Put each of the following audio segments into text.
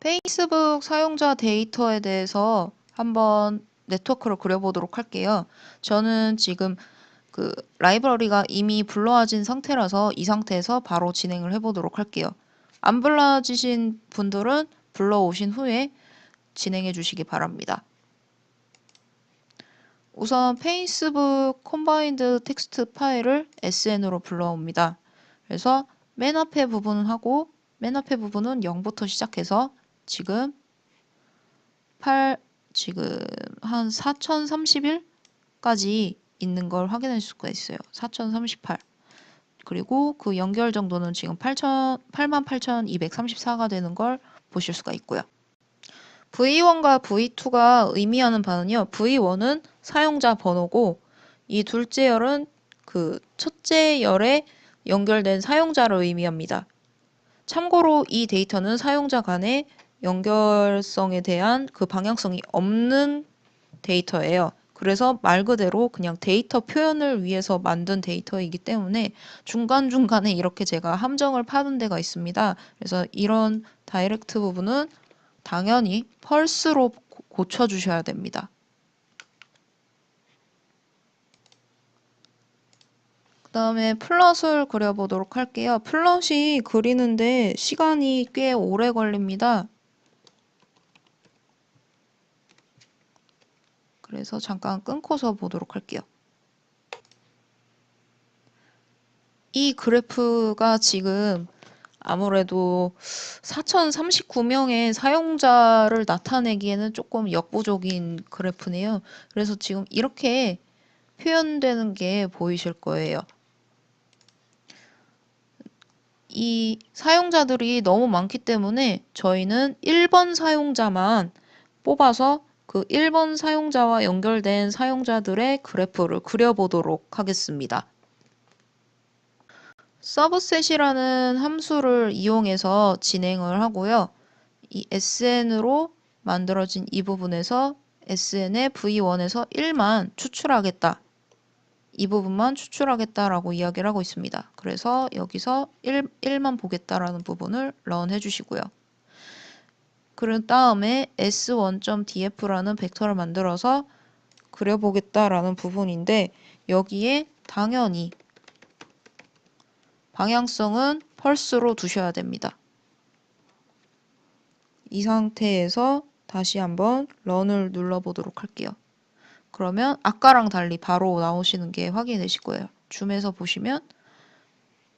페이스북 사용자 데이터에 대해서 한번 네트워크를 그려보도록 할게요. 저는 지금 그 라이브러리가 이미 불러와진 상태라서 이 상태에서 바로 진행을 해보도록 할게요. 안 불러지신 분들은 불러오신 후에 진행해 주시기 바랍니다. 우선 페이스북 컴바인드 텍스트 파일을 SN으로 불러옵니다. 그래서 맨 앞에 부분은 하고 맨 앞에 부분은 0부터 시작해서 지금 8 지금 한 4031까지 있는 걸 확인할 수가 있어요. 4038 그리고 그 연결 정도는 지금 8천 88,234가 되는 걸 보실 수가 있고요. V1과 V2가 의미하는 바는요. V1은 사용자 번호고 이 둘째 열은 그 첫째 열에 연결된 사용자를 의미합니다. 참고로 이 데이터는 사용자 간의 연결성에 대한 그 방향성이 없는 데이터예요. 그래서 말 그대로 그냥 데이터 표현을 위해서 만든 데이터이기 때문에 중간중간에 이렇게 제가 함정을 파는 데가 있습니다. 그래서 이런 다이렉트 부분은 당연히 펄스로 고쳐주셔야 됩니다. 그 다음에 플롯을 그려보도록 할게요. 플롯이 그리는데 시간이 꽤 오래 걸립니다. 그래서 잠깐 끊고서 보도록 할게요. 이 그래프가 지금 아무래도 4039명의 사용자를 나타내기에는 조금 역부족인 그래프네요. 그래서 지금 이렇게 표현되는 게 보이실 거예요. 이 사용자들이 너무 많기 때문에 저희는 1번 사용자만 뽑아서 그 1번 사용자와 연결된 사용자들의 그래프를 그려보도록 하겠습니다. 서브셋이라는 함수를 이용해서 진행을 하고요. 이 sn으로 만들어진 이 부분에서 sn의 v1에서 1만 추출하겠다. 이 부분만 추출하겠다라고 이야기를 하고 있습니다. 그래서 여기서 1, 1만 보겠다라는 부분을 런 해주시고요. 그런 다음에 s1.df라는 벡터를 만들어서 그려보겠다라는 부분인데 여기에 당연히 방향성은 펄스로 두셔야 됩니다. 이 상태에서 다시 한번 런을 눌러보도록 할게요. 그러면 아까랑 달리 바로 나오시는 게 확인되실 거예요. 줌에서 보시면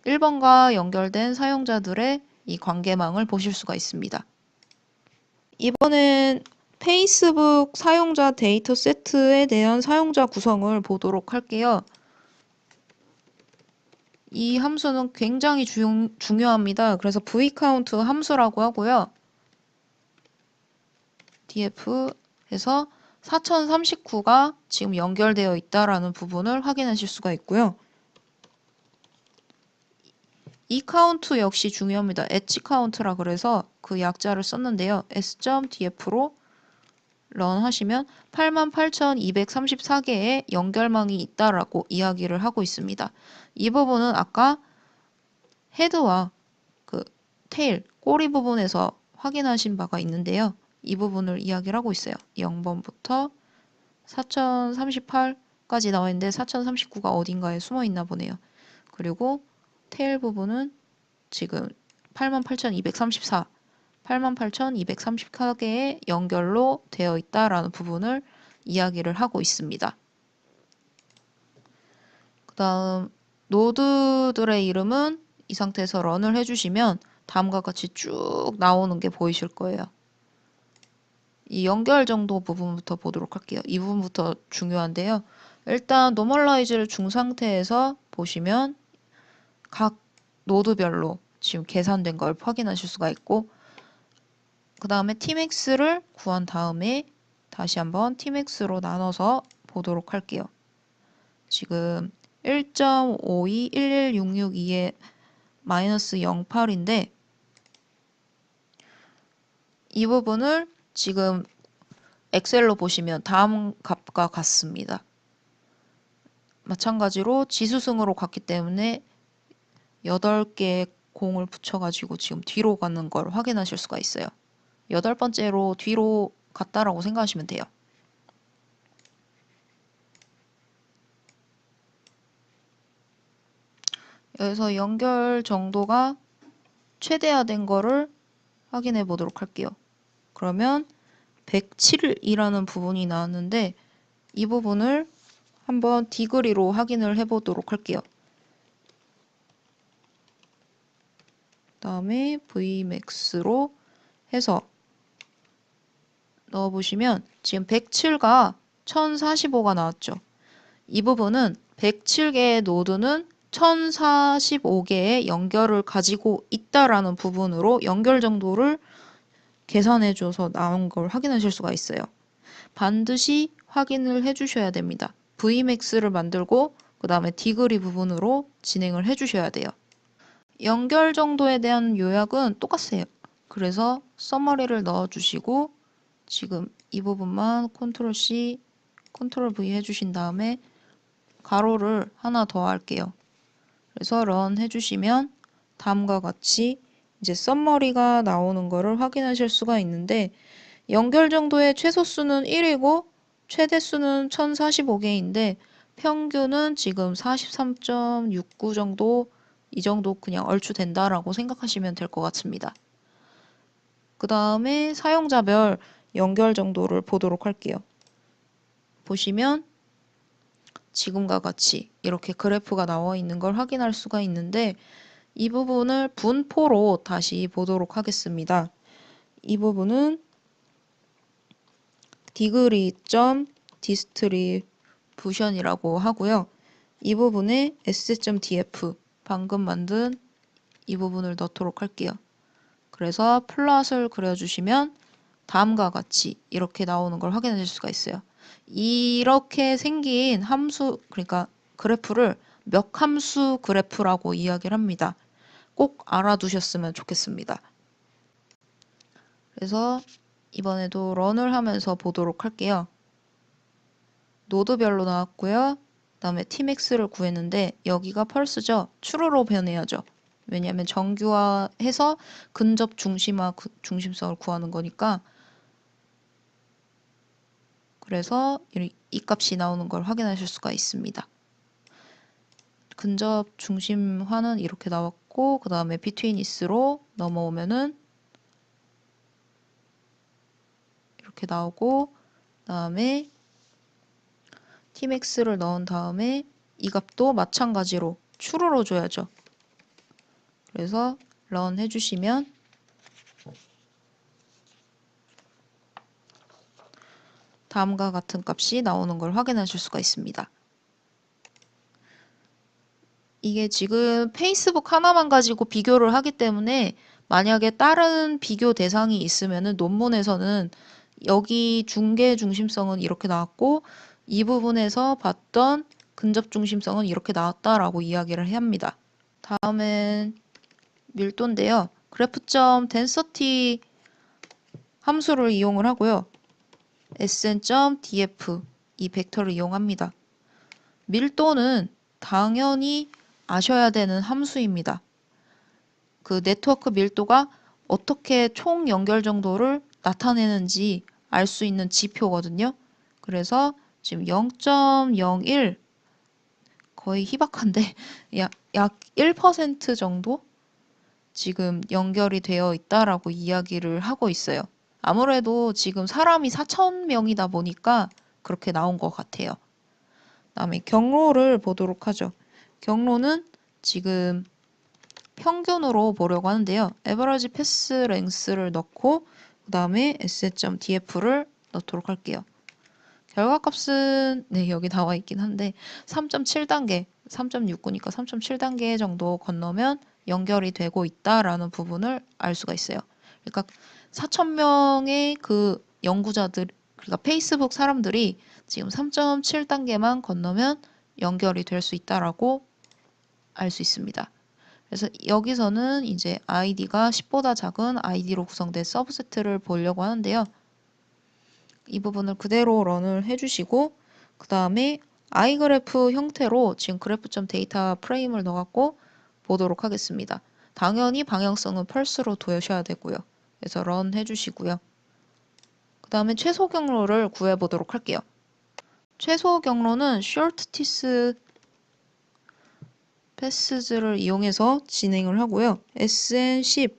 1번과 연결된 사용자들의 이 관계망을 보실 수가 있습니다. 이번엔 페이스북 사용자 데이터 세트에 대한 사용자 구성을 보도록 할게요. 이 함수는 굉장히 중, 중요합니다. 그래서 vCount 함수라고 하고요. df에서 4039가 지금 연결되어 있다라는 부분을 확인하실 수가 있고요. 이 카운트 역시 중요합니다. h 카운트라 그래서 그 약자를 썼는데요. s.df로 런 하시면 88,234개의 연결망이 있다라고 이야기를 하고 있습니다. 이 부분은 아까 헤드와 그 테일, 꼬리 부분에서 확인하신 바가 있는데요. 이 부분을 이야기를 하고 있어요. 0번부터 4038까지 나와 있는데 4039가 어딘가에 숨어 있나 보네요. 그리고 테일 부분은 지금 88,234 88,234개의 연결로 되어 있다라는 부분을 이야기를 하고 있습니다. 그 다음 노드들의 이름은 이 상태에서 런을 해주시면 다음과 같이 쭉 나오는 게 보이실 거예요. 이 연결 정도 부분부터 보도록 할게요. 이 부분부터 중요한데요. 일단 노멀라이즈를 중 상태에서 보시면 각 노드별로 지금 계산된 걸 확인하실 수가 있고 그 다음에 tmax를 구한 다음에 다시 한번 tmax로 나눠서 보도록 할게요. 지금 1.5211662의 마이너스 08인데 이 부분을 지금 엑셀로 보시면 다음 값과 같습니다. 마찬가지로 지수승으로 갔기 때문에 8개의 공을 붙여가지고 지금 뒤로 가는 걸 확인하실 수가 있어요. 여덟 번째로 뒤로 갔다라고 생각하시면 돼요. 여기서 연결 정도가 최대화된 거를 확인해 보도록 할게요. 그러면 107이라는 부분이 나왔는데 이 부분을 한번 디그리로 확인을 해 보도록 할게요. 다음에 Vmax로 해서 넣어보시면 지금 107가 1045가 나왔죠. 이 부분은 107개의 노드는 1045개의 연결을 가지고 있다라는 부분으로 연결 정도를 계산해 줘서 나온 걸 확인하실 수가 있어요. 반드시 확인을 해 주셔야 됩니다. Vmax를 만들고 그 다음에 디그리 부분으로 진행을 해 주셔야 돼요. 연결 정도에 대한 요약은 똑같아요. 그래서 서머리를 넣어 주시고 지금 이 부분만 컨트롤 C, 컨트롤 V 해주신 다음에 가로를 하나 더 할게요. 그래서 런 해주시면 다음과 같이 이제 썸머리가 나오는 거를 확인하실 수가 있는데 연결 정도의 최소 수는 1이고 최대 수는 1045개인데 평균은 지금 43.69 정도 이 정도 그냥 얼추 된다라고 생각하시면 될 것 같습니다. 그 다음에 사용자별 연결 정도를 보도록 할게요. 보시면 지금과 같이 이렇게 그래프가 나와 있는 걸 확인할 수가 있는데 이 부분을 분포로 다시 보도록 하겠습니다. 이 부분은 디스트리부션이라고 하고요. 이 부분에 s.df 방금 만든 이 부분을 넣도록 할게요. 그래서 플롯을 그려주시면 다음과 같이 이렇게 나오는 걸 확인하실 수가 있어요. 이렇게 생긴 함수, 그러니까 그래프를 몇 함수 그래프라고 이야기를 합니다. 꼭 알아두셨으면 좋겠습니다. 그래서 이번에도 런을 하면서 보도록 할게요. 노드별로 나왔고요. 그 다음에 tmax를 구했는데 여기가 펄스죠. 추로로 변해야죠. 왜냐하면 정규화해서 근접 중심화 중심성을 구하는 거니까 그래서 이 값이 나오는 걸 확인하실 수가 있습니다. 근접 중심화는 이렇게 나왔고 그 다음에 between is로 넘어오면은 이렇게 나오고 그 다음에 tmax를 넣은 다음에 이 값도 마찬가지로 추로로 줘야죠. 그래서 run 해주시면 다음과 같은 값이 나오는 걸 확인하실 수가 있습니다. 이게 지금 페이스북 하나만 가지고 비교를 하기 때문에 만약에 다른 비교 대상이 있으면 논문에서는 여기 중개 중심성은 이렇게 나왔고 이 부분에서 봤던 근접 중심성은 이렇게 나왔다라고 이야기를 합니다. 다음은 밀도인데요. 그래프점 density 함수를 이용을 하고요. sn.df 이 벡터를 이용합니다. 밀도는 당연히 아셔야 되는 함수입니다. 그 네트워크 밀도가 어떻게 총 연결 정도를 나타내는지 알 수 있는 지표거든요. 그래서 지금 0.01 거의 희박한데 약, 약 1% 정도 지금 연결이 되어 있다라고 이야기를 하고 있어요. 아무래도 지금 사람이 4천 명이다 보니까 그렇게 나온 것 같아요. 다음에 경로를 보도록 하죠. 경로는 지금 평균으로 보려고 하는데요. average pass length를 넣고 그 다음에 s.df를 넣도록 할게요. 결과값은 네 여기 나와 있긴 한데 3.7단계, 3.69니까 3.7단계 정도 건너면 연결이 되고 있다라는 부분을 알 수가 있어요. 그러니까 4천 명의 그 연구자들, 그러니까 페이스북 사람들이 지금 3.7단계만 건너면 연결이 될 수 있다라고 알 수 있습니다. 그래서 여기서는 이제 아이디가 10보다 작은 아이디로 구성된 서브세트를 보려고 하는데요. 이 부분을 그대로 런을 해주시고 그 다음에 아이그래프 형태로 지금 그래프.점 데이터 프레임을 넣어갖고 보도록 하겠습니다. 당연히 방향성은 펄스로 두셔야 되고요. 그래서 런 해주시고요. 그 다음에 최소 경로를 구해보도록 할게요. 최소 경로는 short teeth 패스즈를 이용해서 진행을 하고요. SN10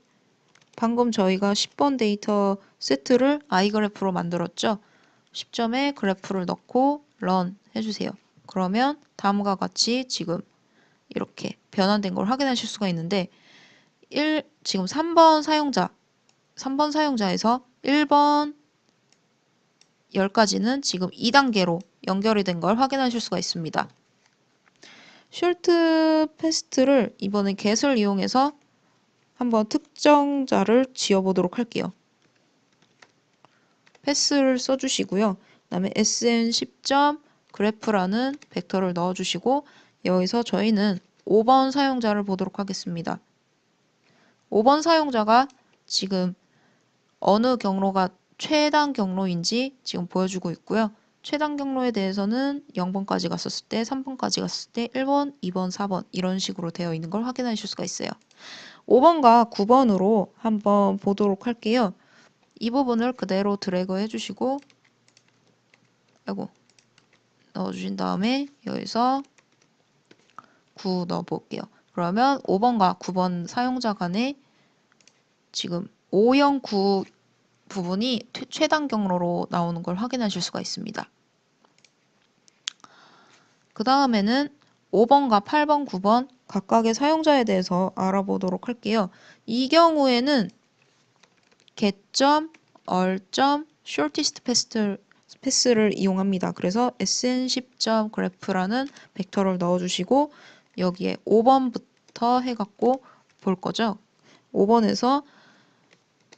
방금 저희가 10번 데이터 세트를 i그래프로 만들었죠. 10점에 그래프를 넣고 런 해주세요. 그러면 다음과 같이 지금 이렇게 변환된 걸 확인하실 수가 있는데 1 지금 3번 사용자 3번 사용자에서 1번 10까지는 지금 2단계로 연결이 된 걸 확인하실 수가 있습니다. 숄트 패스트를 이번에 get을 이용해서 한번 특정자를 지어보도록 할게요. 패스를 써주시고요. 그 다음에 sn10점 그래프라는 벡터를 넣어주시고 여기서 저희는 5번 사용자를 보도록 하겠습니다. 5번 사용자가 지금 어느 경로가 최단 경로인지 지금 보여주고 있고요. 최단 경로에 대해서는 0번까지 갔었을 때, 3번까지 갔을 때 1번, 2번, 4번 이런 식으로 되어 있는 걸 확인하실 수가 있어요. 5번과 9번으로 한번 보도록 할게요. 이 부분을 그대로 드래그 해주시고 아이고 넣어주신 다음에 여기서 9 넣어볼게요. 그러면 5번과 9번 사용자 간에 지금 5형 9 부분이 퇴- 최단 경로로 나오는 걸 확인하실 수가 있습니다. 그 다음에는 5번과 8번, 9번 각각의 사용자에 대해서 알아보도록 할게요. 이 경우에는 get점, 얼점, shortest path 패스를 이용합니다. 그래서 sn10점 그래프라는 벡터를 넣어주시고 여기에 5번부터 해갖고 볼 거죠. 5번에서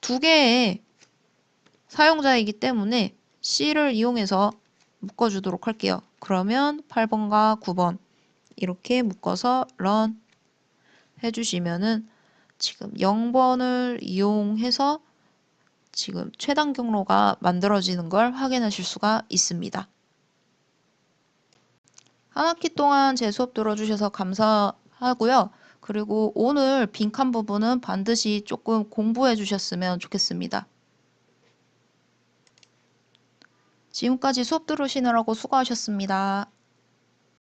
두 개의 사용자이기 때문에 C를 이용해서 묶어주도록 할게요. 그러면 8번과 9번 이렇게 묶어서 run 해주시면은 지금 0번을 이용해서 지금 최단 경로가 만들어지는 걸 확인하실 수가 있습니다. 한 학기 동안 제 수업 들어주셔서 감사하고요. 그리고 오늘 빈칸 부분은 반드시 조금 공부해 주셨으면 좋겠습니다. 지금까지 수업 들으시느라고 수고하셨습니다.